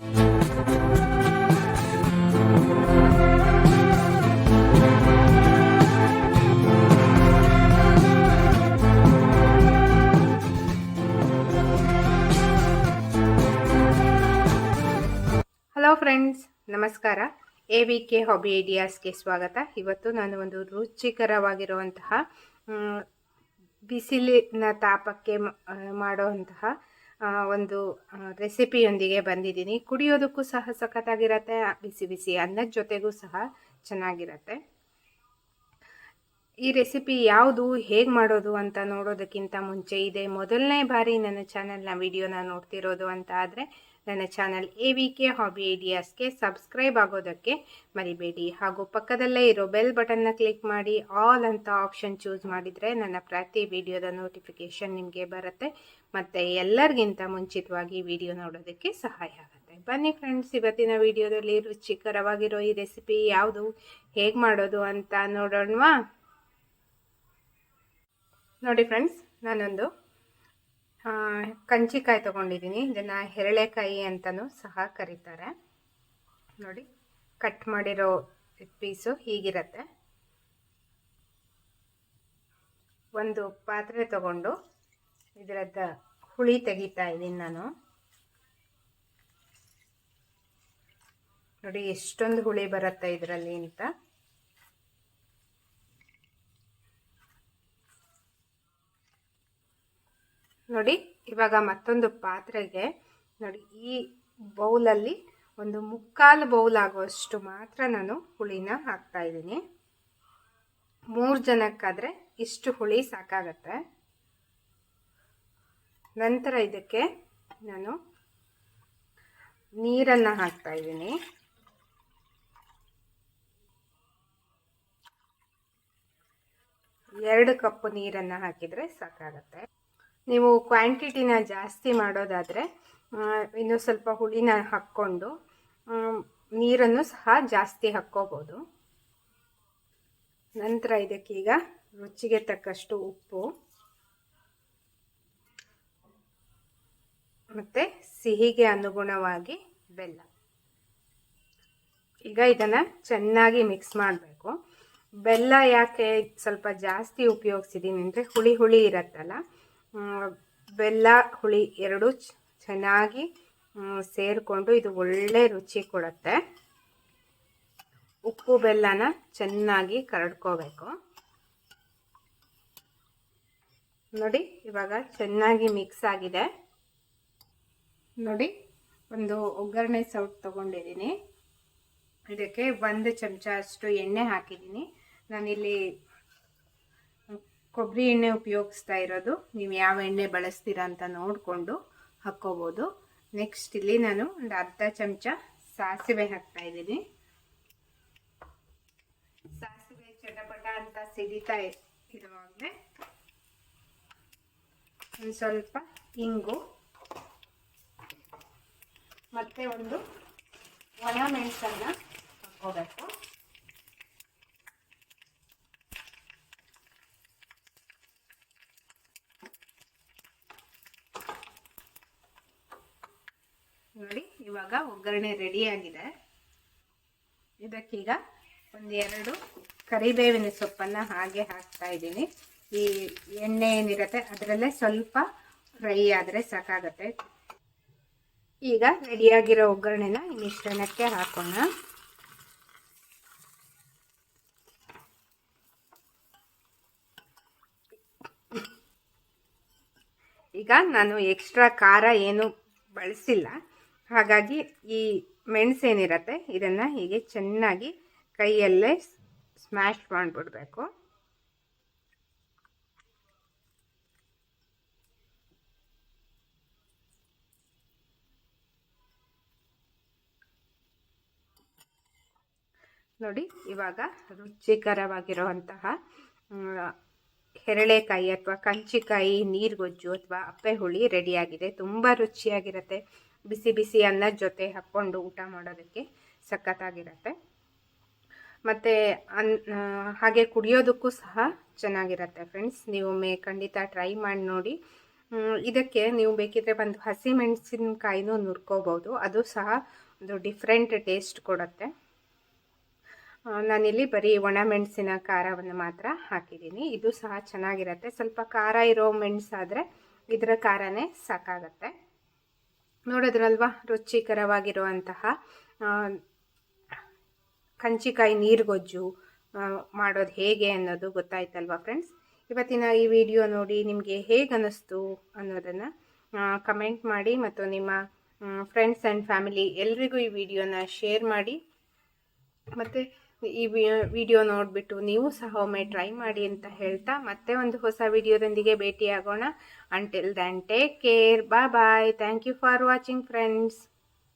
Hello friends ನಮಸ್ಕಾರ. A V K hobby ಐಡಿಯಾಸ್ಗೆ ಸ್ವಾಗತ. ಇವತ್ತು ನಾನು ಒಂದು ರುಚಿಕರವಾಗಿರುವಂತಹ ಬಿಸಿಲಿನ ತಾಪಕ್ಕೆ ಮಾಡುವಂತಹ ಒಂದು ರೆಸಿಪಿಯೊಂದಿಗೆ ಬಂದಿದ್ದೀನಿ. ಕುಡಿಯೋದಕ್ಕೂ ಸಹ ಸಖತ್ತಾಗಿರತ್ತೆ. ಬಿಸಿ ಬಿಸಿ ಅನ್ನದ ಜೊತೆಗೂ ಸಹ ಚೆನ್ನಾಗಿರತ್ತೆ. ಈ ರೆಸಿಪಿ ಯಾವುದು, ಹೇಗೆ ಮಾಡೋದು ಅಂತ ನೋಡೋದಕ್ಕಿಂತ ಮುಂಚೆ ಇದೆ ಮೊದಲನೇ ಬಾರಿ ನನ್ನ ಚಾನಲ್ನ ವಿಡಿಯೋನ ನೋಡ್ತಿರೋದು ಅಂತ ಆದರೆ ನನ್ನ channel A V K hobby ಐಡಿಯಾಸ್ಗೆ subscribe ಆಗೋದಕ್ಕೆ ಮರಿಬೇಡಿ. ಹಾಗೂ ಪಕ್ಕದಲ್ಲೇ ಇರೋ ಬೆಲ್ ಬಟನ್ನ ಕ್ಲಿಕ್ ಮಾಡಿ, ಆಲ್ ಅಂತ ಆಪ್ಷನ್ ಚೂಸ್ ಮಾಡಿದರೆ ನನ್ನ ಪ್ರತಿ ವಿಡಿಯೋದ ನೋಟಿಫಿಕೇಷನ್ ನಿಮಗೆ ಬರುತ್ತೆ. ಮತ್ತು ಎಲ್ಲರಿಗಿಂತ ಮುಂಚಿತವಾಗಿ ವಿಡಿಯೋ ನೋಡೋದಕ್ಕೆ ಸಹಾಯ ಆಗುತ್ತೆ. ಬನ್ನಿ ಫ್ರೆಂಡ್ಸ್, ಇವತ್ತಿನ ವಿಡಿಯೋದಲ್ಲಿ ರುಚಿಕರವಾಗಿರೋ ಈ ರೆಸಿಪಿ ಯಾವುದು? ಹೇಗೆ ಮಾಡೋದು ಅಂತ ನೋಡೋಣವಾ? ನೋಡಿ ಫ್ರೆಂಡ್ಸ್, ನಾನೊಂದು ಕಂಚಿಕಾಯಿ ತೊಗೊಂಡಿದ್ದೀನಿ ಇದನ್ನು ಹೆರಳೆಕಾಯಿ ಅಂತಲೂ ಸಹ ಕರೀತಾರೆ. ನೋಡಿ ಕಟ್ ಮಾಡಿರೋ ಪೀಸು ಹೀಗಿರತ್ತೆ. ಒಂದು ಪಾತ್ರೆ ತಗೊಂಡು ಇದರದ್ದ ಹುಳಿ ತೆಗಿತಾ ಇದ್ದೀನಿ ನಾನು. ನೋಡಿ, ಎಷ್ಟೊಂದು ಹುಳಿ ಬರುತ್ತೆ ಇದರಲ್ಲಿ ಅಂತ. ನೋಡಿ, ಇವಾಗ ಮತ್ತೊಂದು ಪಾತ್ರೆಗೆ ನೋಡಿ, ಈ ಬೌಲಲ್ಲಿ ಒಂದು ಮುಕ್ಕಾಲು ಬೌಲ್ ಆಗುವಷ್ಟು ಮಾತ್ರ ನಾನು ಹುಳಿನ ಹಾಕ್ತಾ ಇದ್ದೀನಿ. ಮೂರು ಜನಕ್ಕಾದರೆ ಇಷ್ಟು ಹುಳಿ ಸಾಕಾಗತ್ತೆ. ನಂತರ ಇದಕ್ಕೆ ನಾನು ನೀರನ್ನು ಹಾಕ್ತಾ ಇದ್ದೀನಿ. ಎರಡು ಕಪ್ ನೀರನ್ನು ಹಾಕಿದರೆ ಸಾಕಾಗತ್ತೆ. ನೀವು ಕ್ವಾಂಟಿಟಿನ ಜಾಸ್ತಿ ಮಾಡೋದಾದರೆ ಇನ್ನೂ ಸ್ವಲ್ಪ ಹುಳಿನ ಹಾಕ್ಕೊಂಡು ನೀರನ್ನು ಸಹ ಜಾಸ್ತಿ ಹಾಕ್ಕೋಬೋದು. ನಂತರ ಇದಕ್ಕೀಗ ರುಚಿಗೆ ತಕ್ಕಷ್ಟು ಉಪ್ಪು, ಮತ್ತು ಸಿಹಿಗೆ ಅನುಗುಣವಾಗಿ ಬೆಲ್ಲ. ಈಗ ಇದನ್ನು ಚೆನ್ನಾಗಿ ಮಿಕ್ಸ್ ಮಾಡಬೇಕು. ಬೆಲ್ಲ ಯಾಕೆ ಸ್ವಲ್ಪ ಜಾಸ್ತಿ ಉಪಯೋಗಿಸಿದ್ದೀನಿ ಅಂದರೆ ಹುಳಿ ಹುಳಿ ಇರತ್ತಲ್ಲ ಬೆಲ್ಲ, ಹುಳಿ ಎರಡು ಚೆನ್ನಾಗಿ ಸೇರಿಕೊಂಡು ಇದು ಒಳ್ಳೆ ರುಚಿ ಕೊಡುತ್ತೆ. ಉಪ್ಪು, ಬೆಲ್ಲನ ಚೆನ್ನಾಗಿ ಕರಡ್ಕೋಬೇಕು. ನೋಡಿ, ಇವಾಗ ಚೆನ್ನಾಗಿ ಮಿಕ್ಸ್ ಆಗಿದೆ. ನೋಡಿ, ಒಂದು ಒಗ್ಗರಣೆ ಸೌಟ್ ತಗೊಂಡಿದ್ದೀನಿ. ಇದಕ್ಕೆ ಒಂದು ಚಮಚ ಅಷ್ಟು ಎಣ್ಣೆ ಹಾಕಿದ್ದೀನಿ. ನಾನಿಲ್ಲಿ ಕೊಬ್ಬರಿ ಎಣ್ಣೆ ಉಪಯೋಗಿಸ್ತಾ ಇರೋದು. ನೀವು ಯಾವ ಎಣ್ಣೆ ಬಳಸ್ತೀರಾ ಅಂತ ನೋಡಿಕೊಂಡು ಹಾಕ್ಕೋಬೋದು. ನೆಕ್ಸ್ಟ್ ಇಲ್ಲಿ ನಾನು ಒಂದು ಅರ್ಧ ಚಮಚ ಸಾಸಿವೆ ಹಾಕ್ತಾ ಇದ್ದೀನಿ. ಸಾಸಿವೆ ಚಟಪಟ ಅಂತ ಸಿಡಿತಾ ಇರುವಾಗಲೇ ಒಂದು ಸ್ವಲ್ಪ ಇಂಗು, ಮತ್ತೆ ಒಂದು ಒಣ ಮೆಣಸನ್ನು ಹಾಕೋಬೇಕು ನೋಡಿ ಇವಾಗ ಒಗ್ಗರಣೆ ರೆಡಿಯಾಗಿದೆ ಇದಕ್ಕೀಗ ಒಂದೆರಡು ಕರಿಬೇವಿನ ಸೊಪ್ಪನ್ನು ಹಾಗೆ ಹಾಕ್ತಾ ಇದ್ದೀನಿ. ಈ ಎಣ್ಣೆ ಏನಿರುತ್ತೆ ಅದರಲ್ಲೇ ಸ್ವಲ್ಪ ಫ್ರೈ ಆದರೆ ಸಾಕಾಗತ್ತೆ. ಈಗ ರೆಡಿಯಾಗಿರೋ ಒಗ್ಗರಣೆನ ಈ ಮಿಶ್ರಣಕ್ಕೆ ಹಾಕೋಣ. ಈಗ ನಾನು ಎಕ್ಸ್ಟ್ರಾ ಖಾರ ಏನು ಬಳಸಿಲ್ಲ. ಹಾಗಾಗಿ ಈ ಮೆಣಸು ಏನಿರತ್ತೆ ಇದನ್ನು ಹೀಗೆ ಚೆನ್ನಾಗಿ ಕೈಯಲ್ಲೇ ಸ್ಮ್ಯಾಶ್ ಮಾಡಿಬಿಡ್ಬೇಕು. ನೋಡಿ ಇವಾಗ ರುಚಿಕರವಾಗಿರುವಂತಹ ಹೆರಳೆಕಾಯಿ ಅಥವಾ ಕಂಚಿಕಾಯಿ, ನೀರುಗೊಜ್ಜು ಅಥವಾ ಅಪ್ಪೆ ಹುಳಿ ರೆಡಿಯಾಗಿದೆ. ತುಂಬ ರುಚಿಯಾಗಿರುತ್ತೆ. ಬಿಸಿ ಬಿಸಿ ಅನ್ನದ ಜೊತೆ ಹಾಕ್ಕೊಂಡು ಊಟ ಮಾಡೋದಕ್ಕೆ ಸಖತ್ತಾಗಿರುತ್ತೆ. ಮತ್ತು ಅನ್ ಹಾಗೆ ಕುಡಿಯೋದಕ್ಕೂ ಸಹ ಚೆನ್ನಾಗಿರುತ್ತೆ ಫ್ರೆಂಡ್ಸ್. ನೀವು ಒಮ್ಮೆ ಖಂಡಿತ ಟ್ರೈ ಮಾಡಿ ನೋಡಿ. ಇದಕ್ಕೆ ನೀವು ಬೇಕಿದ್ರೆ ಒಂದು ಹಸಿ ಮೆಣಸಿನಕಾಯಿನೂ ನುರ್ಕೋಬೋದು. ಅದು ಸಹ ಒಂದು ಡಿಫ್ರೆಂಟ್ ಟೇಸ್ಟ್ ಕೊಡುತ್ತೆ. ನಾನಿಲ್ಲಿ ಬರೀ ಒಣ ಮೆಣಸಿನ ಖಾರವನ್ನು ಮಾತ್ರ ಹಾಕಿದ್ದೀನಿ. ಇದು ಸಹ ಚೆನ್ನಾಗಿರುತ್ತೆ. ಸ್ವಲ್ಪ ಖಾರ ಇರೋ ಮೆಣಸಾದರೆ ಇದರ ಖಾರನೇ ಸಾಕಾಗತ್ತೆ. ನೋಡಿದ್ರಲ್ವಾ? ರುಚಿಕರವಾಗಿರುವಂತಹ ಕಂಚಿಕಾಯಿ ನೀರುಗೊಜ್ಜು ಮಾಡೋದು ಹೇಗೆ ಅನ್ನೋದು ಗೊತ್ತಾಯ್ತಲ್ವಾ ಫ್ರೆಂಡ್ಸ್? ಇವತ್ತಿನ ಈ ವಿಡಿಯೋ ನೋಡಿ ನಿಮಗೆ ಹೇಗೆ ಅನ್ನಿಸ್ತು ಅನ್ನೋದನ್ನು ಕಮೆಂಟ್ ಮಾಡಿ ಮತ್ತು ನಿಮ್ಮ ಫ್ರೆಂಡ್ಸ್ ಆ್ಯಂಡ್ ಫ್ಯಾಮಿಲಿ ಎಲ್ರಿಗೂ ಈ ವಿಡಿಯೋನ ಶೇರ್ ಮಾಡಿ. ಮತ್ತು ಈ ವಿಡಿಯೋ ನೋಡಿಬಿಟ್ಟು ನೀವು ಸಹ ಒಮ್ಮೆ ಟ್ರೈ ಮಾಡಿ ಅಂತ ಹೇಳ್ತಾ ಮತ್ತೆ ಒಂದು ಹೊಸ ವಿಡಿಯೋದೊಂದಿಗೆ ಭೇಟಿಯಾಗೋಣ. ಅಂಟಿಲ್ ದ್ಯಾನ್ ಟೇಕ್ ಕೇರ್ ಬಾ bye thank you for watching friends